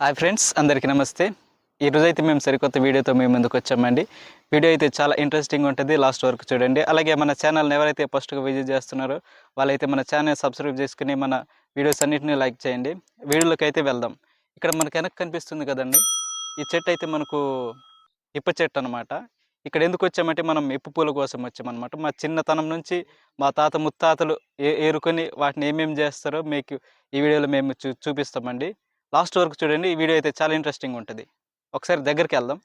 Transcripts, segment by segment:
Hi friends అందరికీ నమస్తే. ఈరోజు అయితే మేము సరికొత్త వీడియోతో మేము ముందుకు వచ్చామండి. వీడియో అయితే చాలా ఇంట్రెస్టింగ్ ఉంటుంది లాస్ట్ వరకు చూడండి. అలాగే మన ఛానల్ని ఎవరైతే ఫస్ట్గా విజిట్ చేస్తున్నారో వాళ్ళైతే మన ఛానల్ సబ్స్క్రైబ్ చేసుకుని మన వీడియోస్ అన్నింటినీ లైక్ చేయండి. వీడియోలోకి అయితే వెళ్దాం. ఇక్కడ మనకు వెనక్కి కనిపిస్తుంది కదండి ఈ చెట్టు అయితే మనకు ఇప్ప చెట్టు అనమాట ఇక్కడ ఎందుకు వచ్చామంటే మనం ఇప్పు పూల కోసం వచ్చామన్నమాట. మా చిన్నతనం నుంచి మా తాత ముత్తాతలు ఏ ఏరుకొని వాటిని ఏమేమి చేస్తారో మీకు ఈ వీడియోలో మేము చూ చూపిస్తామండి. లాస్ట్ వరకు చూడండి ఈ వీడియో అయితే చాలా ఇంట్రెస్టింగ్ ఉంటుంది ఒకసారి దగ్గరికి వెళ్దాం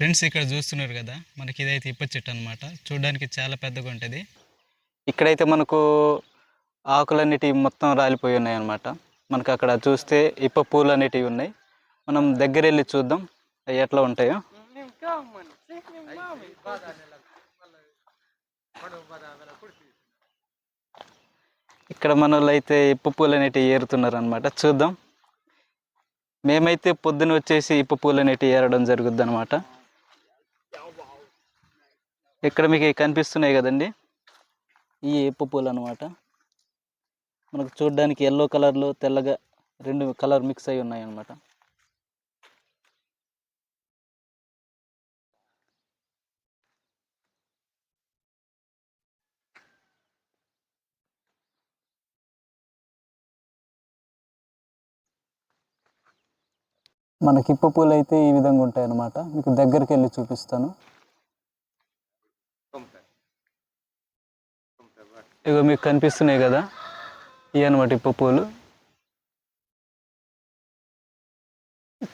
ఫ్రెండ్స్ ఇక్కడ చూస్తున్నారు కదా మనకి ఇదైతే ఇప్ప చెట్టు అనమాట చూడడానికి చాలా పెద్దగా ఉంటుంది ఇక్కడైతే మనకు ఆకులన్నిటివి మొత్తం రాలిపోయి ఉన్నాయి అనమాట మనకు అక్కడ చూస్తే ఇప్ప పూలు అనేటివి ఉన్నాయి మనం దగ్గర వెళ్ళి చూద్దాం అవి ఎట్లా ఉంటాయో ఇక్కడ మన వాళ్ళు అయితే ఇప్ప పూలు అనేటివి ఏరుతున్నారు అనమాట చూద్దాం. మేమైతే పొద్దున వచ్చేసి ఇప్ప పూలు అనేటివి ఏరడం జరుగుద్ది అనమాట ఇక్కడ మీకు కనిపిస్తున్నాయి కదండి. ఈ ఇప్ప పూలు అనమాట మనకు చూడడానికి ఎల్లో కలర్లో తెల్లగా రెండు కలర్ మిక్స్ అయి ఉన్నాయి అనమాట మనకి ఇప్ప పూలు అయితే ఈ విధంగా ఉంటాయి అన్నమాట మీకు దగ్గరికి వెళ్ళి చూపిస్తాను. ఇగో మీకు కనిపిస్తున్నాయి కదా ఇవి అనమాట ఇప్ప పూలు.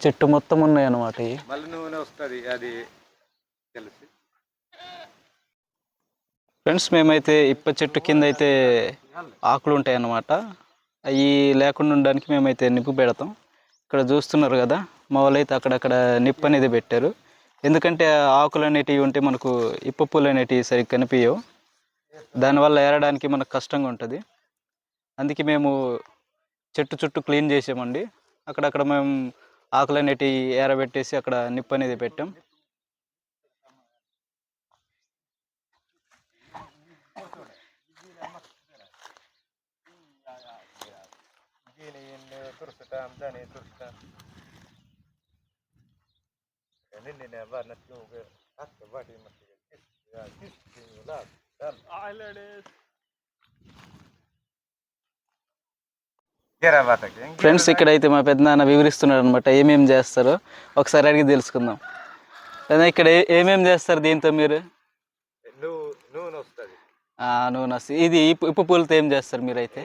చెట్టు మొత్తం ఉన్నాయి ఇవి. నూనె వస్తుంది అది తెలిసి. ఫ్రెండ్స్ మేమైతే ఇప్ప చెట్టు కింద అయితే ఆకులు ఉంటాయి అన్నమాట అవి లేకుండా ఉండడానికి మేమైతే నిప్పు పెడతాం. ఇక్కడ చూస్తున్నారు కదా మా వాళ్ళైతే అక్కడక్కడ నిప్పు అనేది పెట్టారు. ఎందుకంటే ఆ ఆకులు అనేటివి ఉంటే మనకు ఇప్ప పూలు అనేటివి సరిగ్గా కనిపించవు. దానివల్ల ఏరడానికి మనకు కష్టంగా ఉంటుంది. అందుకే మేము చెట్టు చుట్టూ క్లీన్ చేసామండి. అక్కడక్కడ మేము ఆకులు అనేటివి ఏరబెట్టేసి అక్కడ నిప్పు అనేది పెట్టాం. తురుసుటాం దాన్ని తురుసుటాం నిన్న వాడినట్టు అక్క వాటి ఫ్రెండ్స్ ఇక్కడైతే మా పెద్దనాన్న వివరిస్తున్నాడు అనమాట ఏమేమి చేస్తారో. ఒకసారి అడిగి తెలుసుకుందాం. ఇక్కడ ఏమేమి చేస్తారు దీంతో మీరు? నూనె వస్తుంది. ఆ, నూనె వస్తుంది. ఇది ఇప్పు ఇప్పు పూలతో ఏం చేస్తారు మీరైతే?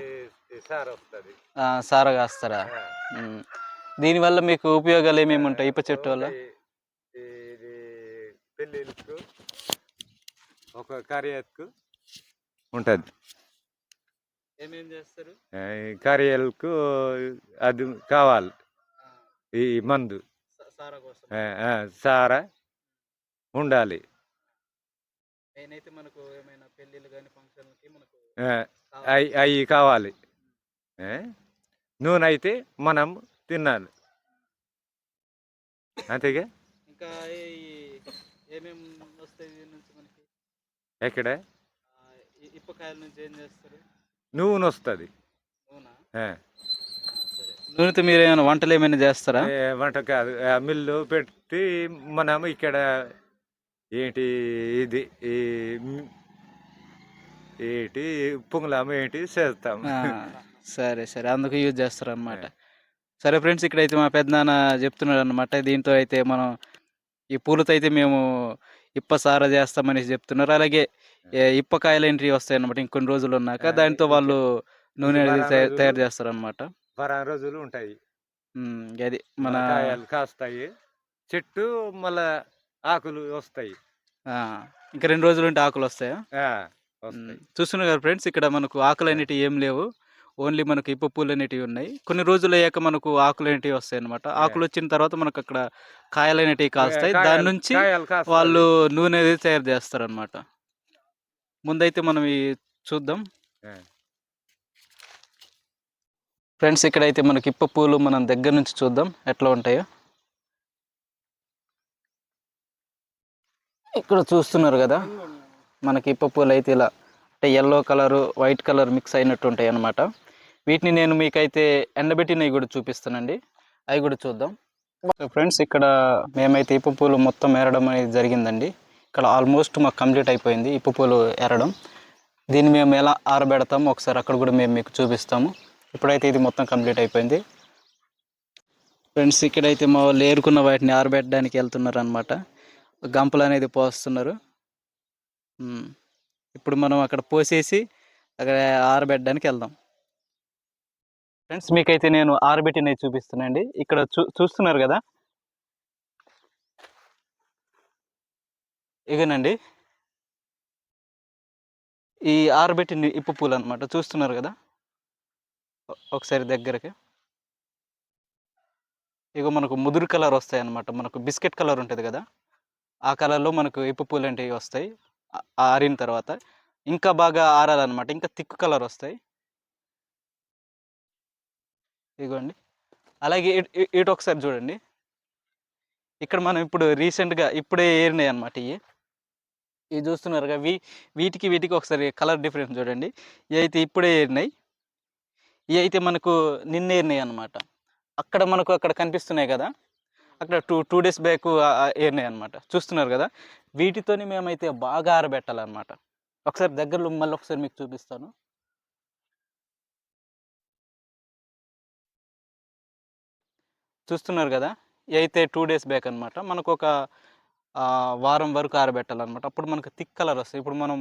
సార్ కాస్తారా. దీనివల్ల మీకు ఉపయోగాలు ఏమేమి ఉంటాయి? ఇప్ప చెట్టు వల్ల? ఇది పెళ్ళిళ్ళకు ఒక కరియకు ఉంటుంది. ఏమేమి చేస్తారు? కరియలకు అది కావాలి. ఈ మందు. సారా ఉండాలి. నేనైతే మనకు ఏమైనా పెళ్ళిళ్ళు కానీ ఫంక్షన్లకి మనకు అవి కావాలి? నూనె అయితే మనం తినాలి. అంతేగా? ఇంకా ఏమేమి వస్తాయి దీని నుంచి మనకి? ఎక్కడ? ఇప్పకాయల నుంచి ఏం చేస్తారు? నూనె? వస్తుంది. నూనెతో మీరు ఏమైనా వంటలు ఏమైనా చేస్తారా? వంట కాదు. మిల్లు పెట్టి మనం ఇక్కడ ఏంటి ఇది ఏంటి పుంగళం ఏంటి చేస్తాం. ఆ, సరే సరే. అందుకు యూజ్ చేస్తారు అనమాట సరే ఫ్రెండ్స్ ఇక్కడైతే మా పెద్దనాన్న చెప్తున్నాడు అనమాట దీంతో అయితే మనం ఈ పూలతో అయితే మేము ఇప్ప సార చేస్తామనేసి చెప్తున్నారు. అలాగే ఇప్పకాయలు ఏంటి వస్తాయి అనమాట ఇంకొన్ని రోజులు ఉన్నాక. దాంతో వాళ్ళు నూనె తయారు చేస్తారు అనమాట వారం రోజులు ఉంటాయి. అది మన కాస్తాయి. చెట్టు మళ్ళా ఆకులు వస్తాయి. ఇంకా రెండు రోజులు ఉంటే ఆకులు వస్తాయి? చూస్తున్నారు కదా ఫ్రెండ్స్ ఇక్కడ మనకు ఆకులు అనేటివి ఏం లేవు. ఓన్లీ మనకు ఇప్ప పూలు అనేటివి ఉన్నాయి. కొన్ని రోజులు అయ్యాక మనకు ఆకులు అనేటివి వస్తాయి అనమాట ఆకులు వచ్చిన తర్వాత మనకు అక్కడ కాయలు అనేటివి కాస్తాయి. దాని నుంచి. వాళ్ళు నూనె అనేది తయారు చేస్తారు అనమాట ముందైతే మనం ఈ చూద్దాం. ఫ్రెండ్స్ ఇక్కడైతే మనకి ఇప్ప పూలు మనం దగ్గర నుంచి చూద్దాం. ఎట్లా ఉంటాయో. ఇక్కడ చూస్తున్నారు కదా. మనకి ఇప్ప పూలు అయితే ఇలా అంటే yellow colour white colour mix అయినట్టు ఉంటాయి అన్నమాట వీటిని నేను మీకైతే ఎండబెట్టినవి కూడా చూపిస్తానండి. అవి కూడా చూద్దాం. ఫ్రెండ్స్ ఇక్కడ మేమైతే ఇప్పు పూలు మొత్తం ఏరడం అనేది జరిగిందండి. ఇక్కడ ఆల్మోస్ట్ మాకు కంప్లీట్ అయిపోయింది ఇప్పు పూలు ఏరడం. దీన్ని మేము ఎలా ఆరబెడతాము ఒకసారి అక్కడ కూడా మేము మీకు చూపిస్తాము. ఇప్పుడైతే ఇది మొత్తం కంప్లీట్ అయిపోయింది. ఫ్రెండ్స్ ఇక్కడైతే మా వాళ్ళు ఏరుకున్న వాటిని ఆరబెట్టడానికి వెళ్తున్నారు అనమాట గంపలు అనేది పోస్తున్నారు. Hmm. ఇప్పుడు మనం అక్కడ పోసేసి అక్కడ ఆరబెట్టడానికి వెళ్దాం. ఫ్రెండ్స్ మీకైతే నేను ఆరబెట్టినవి చూపిస్తున్నాండి ఇక్కడ చూ చూస్తున్నారు కదా? ఇగనండి ఈ ఆరబెట్టిన ఇప్పు పూలు అనమాట చూస్తున్నారు కదా? ఒకసారి దగ్గరకి. ఇగో మనకు ముదురు కలర్ వస్తాయి అన్నమాట మనకు బిస్కెట్ కలర్ ఉంటుంది కదా? ఆ కలర్లో మనకు ఇప్పు పూలు అనేవి వస్తాయి. ఆరిన తర్వాత ఇంకా బాగా ఆరాలన్నమాట. ఇంకా థిక్ కలర్ వస్తాయి ఇదిగోండి అలాగే ఇటు- ఇటు ఒకసారి చూడండి. ఇక్కడ మనం ఇప్పుడు రీసెంట్గా ఇప్పుడే ఏరినాయి అనమాట ఇవి ఇవి చూస్తున్నారుగా వీ వీటికి వీటికి ఒకసారి కలర్ డిఫరెన్స్ చూడండి. ఇవి అయితే ఇప్పుడే ఏరినాయి. ఇవి అయితే మనకు నిన్న ఏరినాయి అనమాట అక్కడ మనకు అక్కడ కనిపిస్తున్నాయి కదా. అక్కడ టూ టూ డేస్ బ్యాక్ ఏరినాయి అనమాట చూస్తున్నారు కదా? వీటితోని మేమైతే బాగా ఆరబెట్టాలన్నమాట. ఒకసారి దగ్గరలో మళ్ళీ ఒకసారి మీకు చూపిస్తాను. చూస్తున్నారు కదా? అయితే టూ డేస్ బ్యాక్ అనమాట మనకు ఒక వారం వరకు ఆరబెట్టాలన్నమాట. అప్పుడు మనకు థిక్ కలర్ వస్తాయి. ఇప్పుడు మనం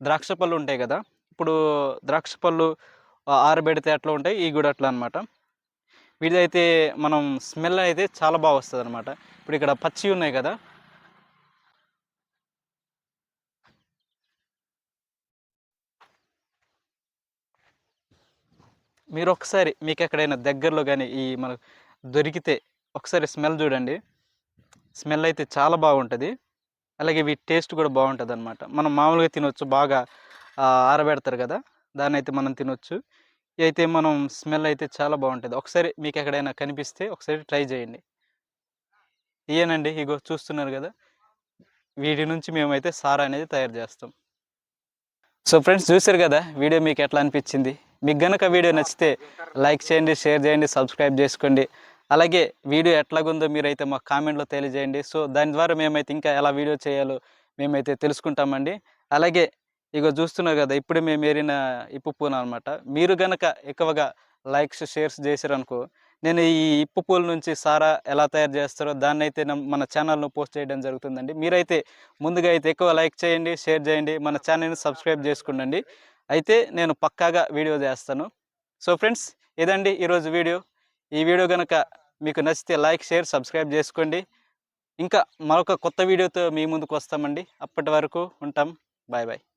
ద్రాక్ష పళ్ళు ఉంటాయి కదా? ఇప్పుడు ద్రాక్ష పళ్ళు ఆరబెడితే అట్లా ఉంటాయి ఇవి కూడా అట్లా అనమాట వీటిదైతే మనం స్మెల్ అయితే చాలా బాగా వస్తుంది అనమాట ఇప్పుడు ఇక్కడ పచ్చి ఉన్నాయి కదా. మీరు ఒకసారి మీకు ఎక్కడైనా దగ్గరలో కానీ ఈ మనకు దొరికితే ఒకసారి స్మెల్ చూడండి. స్మెల్ అయితే చాలా బాగుంటుంది. అలాగే వీటి టేస్ట్ కూడా బాగుంటుంది అనమాట మనం మామూలుగా తినొచ్చు బాగా ఆరబెడతారు కదా. దాన్ని అయితే మనం తినొచ్చు. అయితే మనం స్మెల్ అయితే చాలా బాగుంటుంది. ఒకసారి మీకు ఎక్కడైనా కనిపిస్తే ఒకసారి ట్రై చేయండి. ఇయేనండి ఇగో చూస్తున్నారు కదా! వీటి నుంచి మేమైతే సారా అనేది తయారు చేస్తాం. సో ఫ్రెండ్స్ చూసారు కదా! వీడియో మీకు ఎట్లా అనిపించింది? మీకు గనక వీడియో నచ్చితే లైక్ చేయండి షేర్ చేయండి సబ్స్క్రైబ్ చేసుకోండి. అలాగే వీడియో ఎట్లాగుందో మీరైతే మా కామెంట్లో తెలియజేయండి. సో దాని ద్వారా మేమైతే ఇంకా ఎలా వీడియో చేయాలో మేమైతే తెలుసుకుంటామండి. అలాగే ఇగో చూస్తున్నారు కదా ఇప్పుడు మేము ఏరిన ఇప్పు పూలు అనమాట మీరు గనక ఎక్కువగా లైక్స్ షేర్స్ చేశారనుకో నేను ఈ ఇప్పు పూల నుంచి సారా ఎలా తయారు చేస్తారో దాన్ని అయితే మన ఛానల్లో పోస్ట్ చేయడం జరుగుతుందండి. మీరైతే ముందుగా అయితే ఎక్కువ లైక్ చేయండి షేర్ చేయండి మన ఛానల్ని సబ్స్క్రైబ్ చేసుకోండి అయితే నేను పక్కాగా వీడియో చేస్తాను. సో ఫ్రెండ్స్ ఇదండి ఈరోజు వీడియో. ఈ వీడియో కనుక మీకు నచ్చితే లైక్ షేర్ సబ్స్క్రైబ్ చేసుకోండి. ఇంకా మరొక కొత్త వీడియోతో మీ ముందుకు వస్తామండి. అప్పటి వరకు ఉంటాం. Bye bye.